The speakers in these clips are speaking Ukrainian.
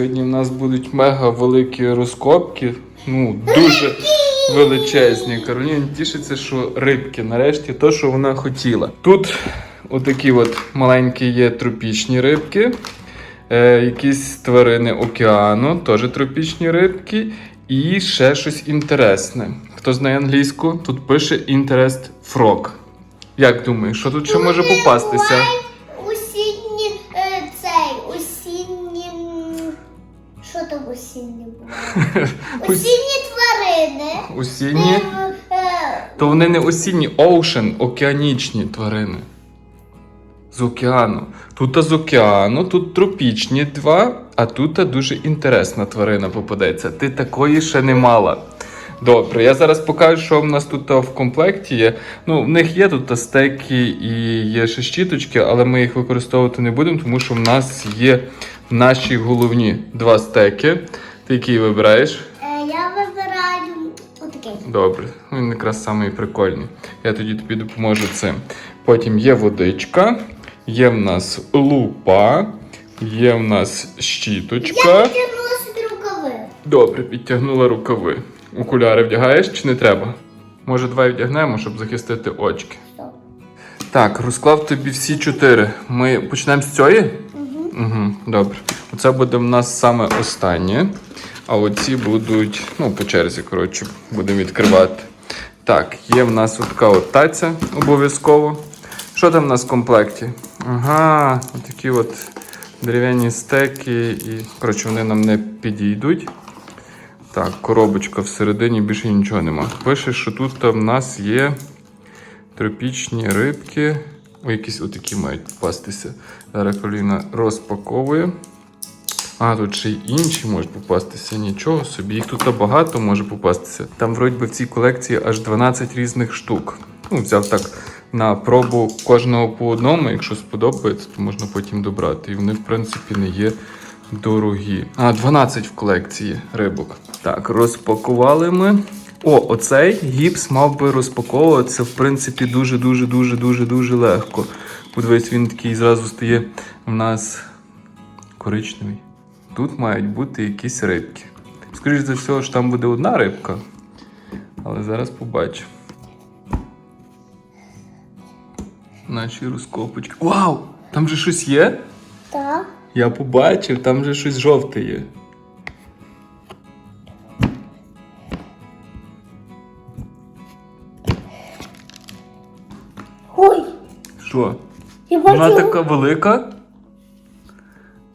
Сьогодні в нас будуть мега великі розкопки. Ну, дуже величезні. Кароліна тішиться, що рибки, нарешті, то, що вона хотіла. Тут отакі от маленькі є тропічні рибки, е, якісь тварини океану, теж тропічні рибки, і ще щось інтересне. Хто знає англійську, тут пише Interest Frog. Як думаєш, що тут ще може попастися? осінні тварини. Осінні? Е, е, То вони не осінні, ocean, океанічні тварини. З океану. Тут з океану, тут тропічні два, а тут дуже інтересна тварина попадеться. Ти такої ще не мала. Добре, я зараз покажу, що в нас тут в комплекті є. Ну, в них є тут стеки і є ще щіточки, але ми їх використовувати не будемо, тому що в нас є нашій головні два стеки. Ти який вибираєш? е, я вибираю отакий. Добре, Ну, він якраз самий прикольний. Я тоді тобі допоможу цим. Потім є водичка, є в нас лупа, є в нас щіточка. Я підтягнула собі рукави. Добре, підтягнула рукави. Окуляри вдягаєш чи не треба? Може, давай вдягнемо, щоб захистити очки. Так, розклав тобі всі чотири. Ми почнемо з цієї? Угу. Угу, добре. Оце буде в нас саме останнє. А оці будуть, ну, по черзі, коротше, будемо відкривати. Так, є в нас така от таця обов'язково. Що там в нас в комплекті? Ага, отакі от дерев'яні стеки, і, коротше, вони нам не підійдуть. Так, коробочка всередині, більше нічого нема. Пише, що тут в нас є тропічні рибки. Якісь отакі мають попастися. Зараз Коліна розпаковує. А, тут ще й інші можуть попастися. Нічого собі. Їх тут багато може попастися. Там, вроді би, в цій колекції аж 12 різних штук. Ну, взяв так на пробу кожного по одному. Якщо сподобається, то можна потім добрати. І вони, в принципі, не є дорогі. А, 12 в колекції рибок. Так, розпакували ми. О, оцей гіпс мав би розпаковуватися, в принципі, дуже-дуже дуже дуже дуже легко. Подивись, він такий зразу стає в нас коричневий. Тут мають бути якісь рибки. Скоріше за все, що там буде одна рибка. Але зараз побачимо. Наші розкопочки. Вау! Там же щось є? Так. Я побачив, там же щось жовте є. Що? я Вона бачу. така велика.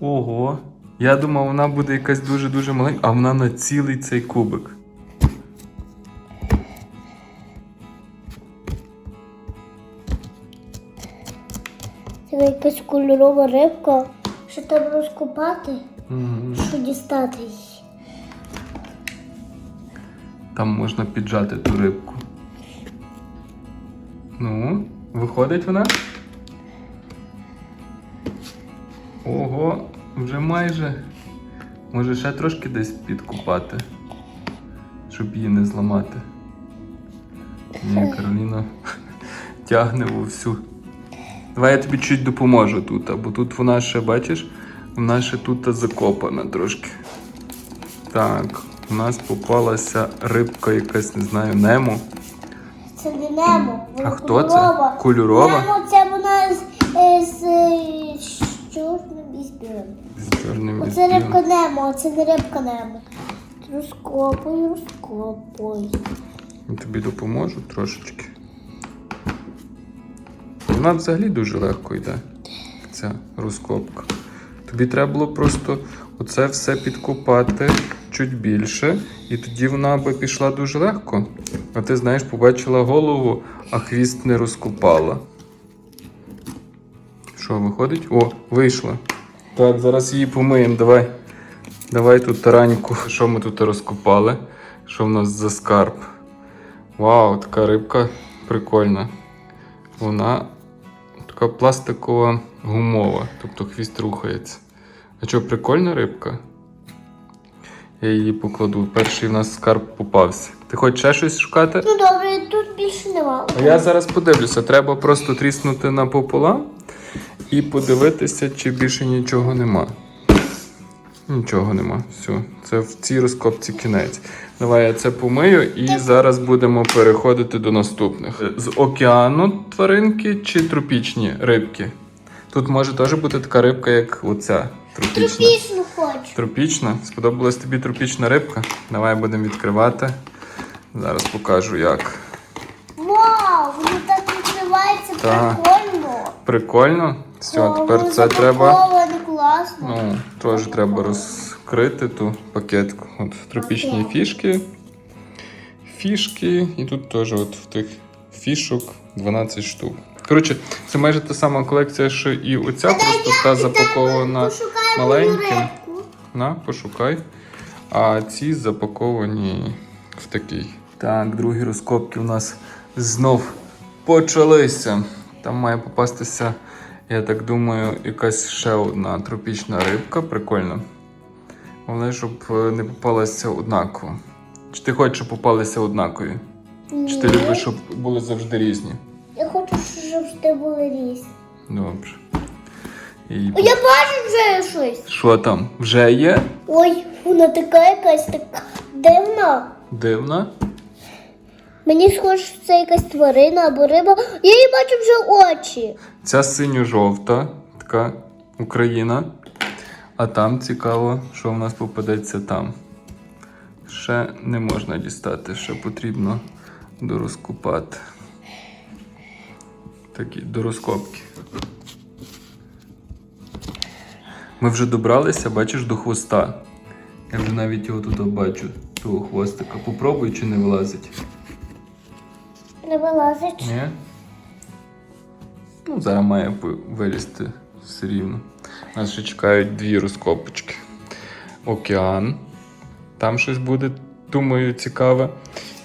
Ого. Я думав, вона буде якась дуже-дуже маленька, а вона на цілий цей кубик. Це якась кольорова рибка. Що треба розкопати, Мгм. що дістати її. Там можна піджати ту рибку. Ну, виходить вона? Ого, вже майже. Може ще трошки десь підкупати, щоб її не зламати. Ні, Кароліна тягне вовсю. Давай я тобі чуть допоможу тут, бо тут вона ще, бачиш, вона ще тут закопана трошки. Так, у нас попалася рибка якась, не знаю, Немо. Це не немо. А хто це? кольорова. Немо це вона з, е, з, з чорним і з білим. З чорним і з Оце білим. рибка немо, а це не рибка немо. Розкопуй, розкопуй. Я Тобі допоможу трошечки. Вона взагалі дуже легко йде, ця розкопка. Тобі треба було просто оце все підкопати чуть більше, і тоді вона би пішла дуже легко. А ти, знаєш, побачила голову, а хвіст не розкопала. Що, виходить? О, вийшла. Так, зараз її помиємо, давай. Давай тут тараньку. Що ми тут розкопали? Що в нас за скарб? Вау, така рибка прикольна. Вона така пластикова гумова, тобто хвіст рухається. А що, прикольна рибка? Я її покладу. Перший в нас скарб попався. Ти хочеш ще щось шукати? Ну добре, тут більше нема. А я зараз подивлюся. Треба просто тріснути напополам і подивитися, чи більше нічого нема. Нічого нема. Все, це в цій розкопці кінець. Давай я це помию і зараз будемо переходити до наступних. З океану тваринки чи тропічні рибки? Тут може теж бути така рибка, як оця тропічна. Тропічну хочу. Тропічна? Сподобалась тобі тропічна рибка? Давай будемо відкривати. Зараз покажу як. Вау, воно так відкривається Так. прикольно. Прикольно. Все, тепер це треба. Класно. Ну, теж треба розкрити ту пакетку. От тропічні Окей. фішки. Фішки. І тут теж от в тих фішок 12 штук. Коротше, це майже та сама колекція, що і оця, просто та запакована маленьким. На, пошукай. А ці запаковані в такий. Так, другі розкопки у нас знов почалися. Там має попастися, я так думаю, якась ще одна тропічна рибка. Прикольно. Головне, щоб е, не попалася однаково. Чи ти хочеш, щоб попалися однакові? Чи ти любиш, щоб були завжди різні? Я хочу, щоб ти були різні. Добре. І... О, Я бачу вже щось. Що там? Вже є? Ой, вона така якась така дивна. Дивна? Мені схоже, що це якась тварина або риба. Я її бачу вже очі. Ця синьо-жовта, така Україна. А там цікаво, що в нас попадеться там. Ще не можна дістати, ще потрібно дорозкопати. Такі дорозкопки. Ми вже добралися, бачиш, до хвоста. Я вже навіть його тут бачу, того хвостика. Попробуй, чи не вилазить. Вилазить. Ні? Ну, зараз має вилізти все рівно. Нас ще чекають дві розкопочки. Океан. Там щось буде, думаю, цікаве.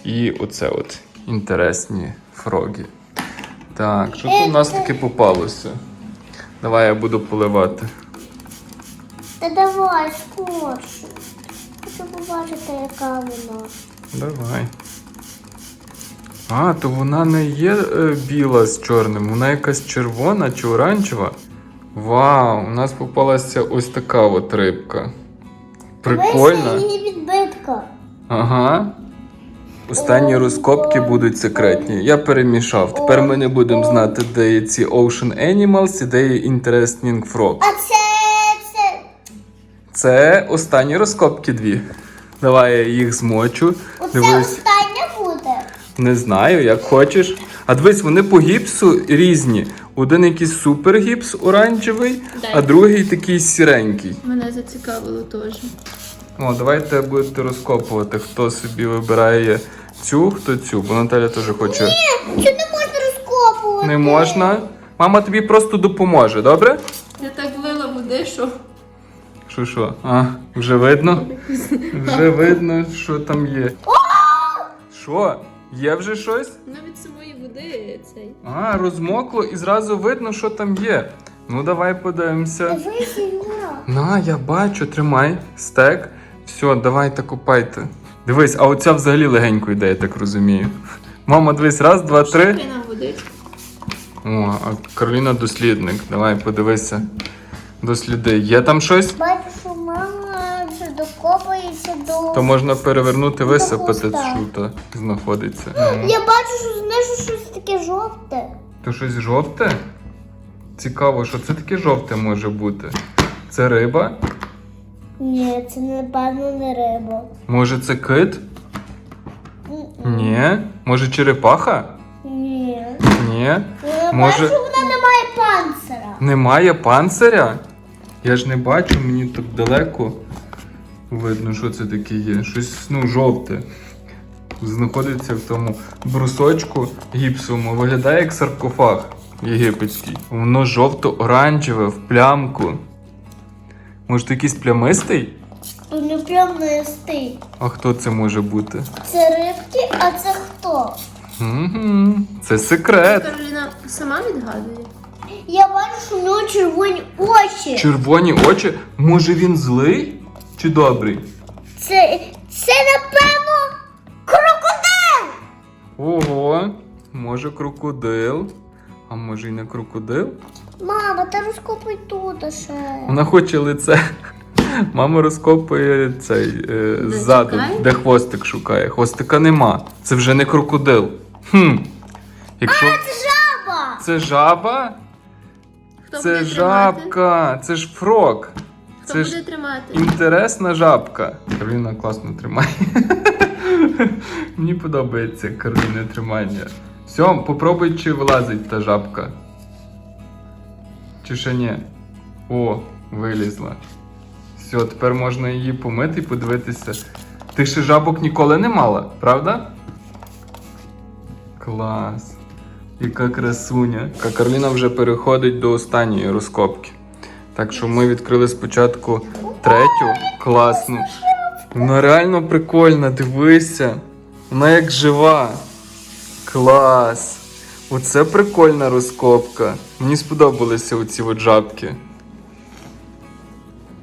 І оце от інтересні фроги. Так, що тут у нас таке попалося? Давай я буду поливати. Та давай скорше. Хочу побачити, яка вона. Давай. А, то вона не є е, біла з чорним, вона якась червона чи оранжева. Вау, у нас попалася ось така от рибка. Прикольно. Її відбитка. Ага. Останні розкопки будуть секретні. Я перемішав. Тепер ми не будемо знати, де є ці Ocean Animals і де є Interesting Frog. А це, це. Це останні розкопки дві. Давай я їх змочу. Оце Дивись. Не знаю, як хочеш. А дивись, вони по гіпсу різні. Один якийсь супер гіпс оранжевий, а другий такий сіренький. Мене зацікавило теж. О, давайте будете розкопувати, хто собі вибирає цю, хто цю, бо Наталя теж хоче. Ні, Що не можна розкопувати? Не можна. Мама тобі просто допоможе, добре? Я так влила води, що Що що? А, вже видно? Вже видно, що там є. Що? Є вже щось? навіть самої води цей. А, розмокло і зразу видно, що там є. Ну, давай подивимося. Дивися, Юра. На, я бачу, тримай стек. Все, давайте купайте. Дивись, а оця взагалі легенько йде, я так розумію. Мама, дивись, раз, два, три. Шукай нам водичку. О, а Кароліна дослідник. Давай подивися. Досліди. Є там щось? Бачу, що мама вже докопається до. То можна перевернути, висипати, хвоста. що то знаходиться. Я бачу, що знизу щось таке жовте. То щось жовте? Цікаво, що це таке жовте може бути. Це риба? Ні, це напевно не риба. Може це кит? М-м. Ні. Може черепаха? Ні. Ні. Я Може- бачу, вона не має панцира. Немає панциря? Я ж не бачу, мені так далеко видно, що це таке є. Щось ну, жовте. Знаходиться в тому брусочку гіпсовому. Виглядає як саркофаг єгипетський. Воно жовто-оранжеве в плямку. Може, це якийсь плямистий? Не прям листи. А хто це може бути? Це рибки, а це хто? Угу. Це секрет. Кароліна сама відгадує. Я бачу, що в нього червоні очі. Червоні очі. Може він злий чи добрий? Це, це напевно крокодил. Ого, може крокодил. А може й не крокодил? Мама, та розкопай тут ще. Вона хоче лице Мама розкопує цей е, ззаду, шукає? де хвостик шукає. Хвостика нема. Це вже не крокодил. Хм. Якщо Жаба! це жаба, Хто це буде жабка, це ж фрок. Хто Це буде ж тримати? інтересна жабка. Кароліна класно тримає. Мені подобається Кароліне тримання. Все, попробуй, чи вилазить та жабка. Чи ще ні? О, вилізла. Все, тепер можна її помити і подивитися. Ти ще жабок ніколи не мала, правда? Клас. Яка красуня. Ка- Кароліна вже переходить до останньої розкопки. Так що ми відкрили спочатку третю класну. Вона реально прикольна, дивися. Вона як жива. Клас. Оце прикольна розкопка. Мені сподобалися оці от жабки.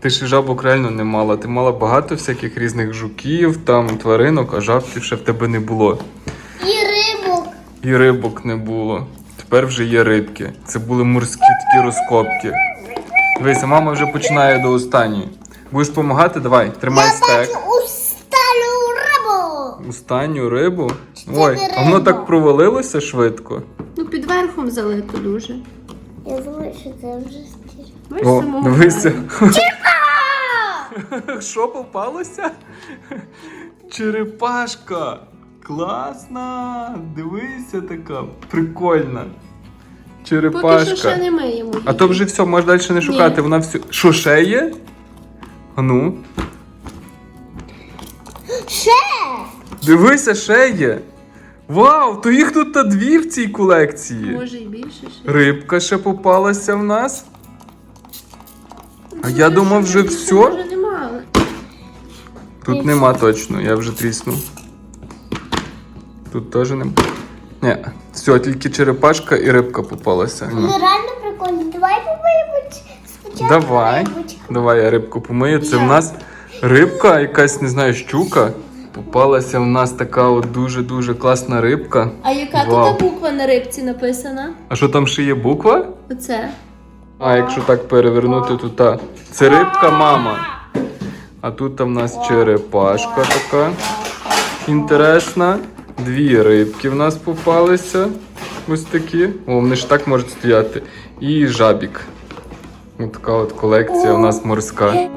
Ти ж жабок реально не мала. Ти мала багато всяких різних жуків, там тваринок, а жабків ще в тебе не було. І рибок. І рибок не було. Тепер вже є рибки. Це були морські такі розкопки. Дивися, мама вже починає до останньої. Будеш допомагати? Давай, тримай Я стек. бачу усталю рибу. Останню рибу. Ой, не а воно риба. так провалилося швидко. Ну, під верхом залито дуже. Я думаю, що це вже стіль. Бачиш, О, самого дивися. А! Що попалося? Черепашка. Класна. Дивися така. Прикольна. Поки що ще не миємо. А то вже все, можеш далі не шукати. Ні. Вона все. Що ще є? А ну. Ще! Дивися, ще є. Вау, то їх тут та дві в цій колекції. Може і більше ще. Рибка ще попалася в нас. А Ну, я думав, вже більше, все. Може нема. Тут нема точно, я вже тріснув. Тут теж нема. Ні, все, тільки черепашка і рибка попалася. Вони реально прикольні. Давай побоїмо спочатку Давай. рибочку. Давай я рибку помию. Це в нас рибка, якась, не знаю, щука. Попалася в нас така от дуже-дуже класна рибка. А яка Вау. тут буква на рибці написана? А що там ще є буква? Оце. А якщо так перевернути, то та. Це рибка мама. А тут в нас черепашка така інтересна. Дві рибки в нас попалися. Ось такі. О, вони ж так можуть стояти. І жабік. Ось така от колекція у нас морська.